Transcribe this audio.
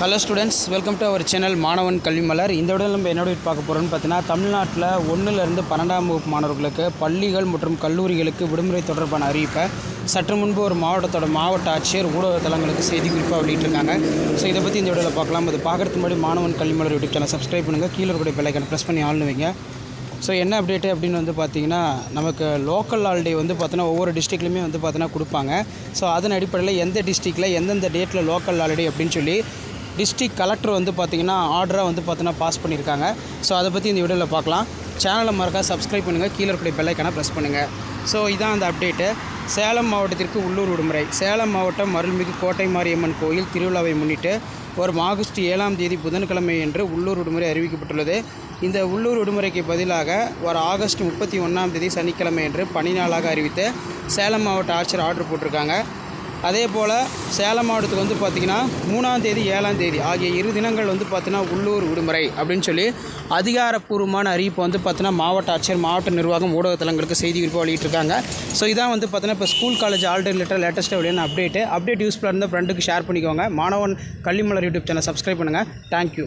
Hello students welcome to our channel Manavan Kalvi Malar இந்த விட நம்ம என்னோட பார்க்க போகிறோம்னு பார்த்தீங்கன்னா தமிழ்நாட்டில் ஒன்றுலேருந்து பன்னெண்டாம் வகுப்பு மாணவர்களுக்கு பள்ளிகள் மற்றும் கல்லூரிகளுக்கு விடுமுறை தொடர்பான அறிவிப்பை சற்று முன்பு ஒரு மாவட்டத்தோட மாவட்ட ஆட்சியர் ஊடக தளங்களுக்கு செய்தி குறிப்பாக வெளியிட்டிருக்காங்க. ஸோ இதை பற்றி இந்த வீடியோவில் பார்க்கலாம். அது பார்க்குறதுக்கு முன்னாடி மாணவன் கல்வி மலர் யூடியூப் சேனல் சப்ஸ்கிரைப் பண்ணுங்கள் கீழே கூட பெல்லைக்கன் ப்ரெஸ் பண்ணி ஆள்னு வைங்க. ஸோ என்ன அப்டேட்டு அப்படின்னு வந்து பார்த்தீங்கன்னா நமக்கு லோக்கல் ஹாலிடே வந்து பார்த்தினா ஒவ்வொரு டிஸ்ட்ரிக்ட்லையுமே வந்து பார்த்தோன்னா கொடுப்பாங்க. ஸோ அதன் அடிப்படையில் எந்த டிஸ்ட்ரிக்டில் எந்தெந்த டேட்டில் லோக்கல் ஹாலிடே அப்படின்னு சொல்லி டிஸ்ட்ரிக்ட் கலெக்டர் வந்து பார்த்திங்கன்னா ஆர்டராக வந்து பார்த்தீங்கன்னா பாஸ் பண்ணியிருக்காங்க. ஸோ அதை பற்றி இந்த வீடியோவில் பார்க்கலாம். சேனலை மறக்காம சப்ஸ்கிரைப் பண்ணுங்கள் கீழே இருக்கக்கூடிய பெல்லைக்கான ப்ரெஸ் பண்ணுங்கள் ஸோ இதான் அந்த அப்டேட்டு சேலம் மாவட்டத்திற்கு உள்ளூர் விடுமுறை. சேலம் மாவட்டம் அருள்மிகு கோட்டை மாரியம்மன் கோயில் திருவிழாவை முன்னிட்டு வரும் ஆகஸ்ட் ஏழாம் தேதி புதன்கிழமை என்று உள்ளூர் விடுமுறை அறிவிக்கப்பட்டுள்ளது. இந்த உள்ளூர் விடுமுறைக்கு பதிலாக வர ஆகஸ்ட் முப்பத்தி ஒன்றாம் தேதி சனிக்கிழமை என்று பனி நாளாக அறிவித்து சேலம் மாவட்ட ஆட்சியர் ஆர்டர் போட்டிருக்காங்க. அதே போல் சேலம் மாவட்டத்துக்கு வந்து பார்த்திங்கன்னா மூணாம் தேதி ஏழாம் தேதி ஆகிய இரு தினங்கள் வந்து பார்த்திங்கன்னா உள்ளூர் விடுமுறை அப்படின்னு சொல்லி அதிகாரப்பூர்வமான அறிவிப்பு வந்து பார்த்திங்கன்னா மாவட்ட ஆட்சியர் மாவட்ட நிர்வாகம் ஊடகத்தலங்களுக்கு செய்தி குறிப்பாக வெளியிட்டிருக்காங்க. ஸோ இதான் வந்து பார்த்திங்கன்னா இப்போ ஸ்கூல் காலேஜ் ஆல்டர் லெட்டர் லேட்டஸ்ட்டாக வெளியான அப்டேட்டு அப்டேட் யூஸ்ஃபுல்லாக இருந்தால் ஃப்ரெண்டுக்கு ஷேர் பண்ணிக்கோங்க. Manavan Kalvimalar YouTube channel subscribe பண்ணுங்கள் தேங்க்யூ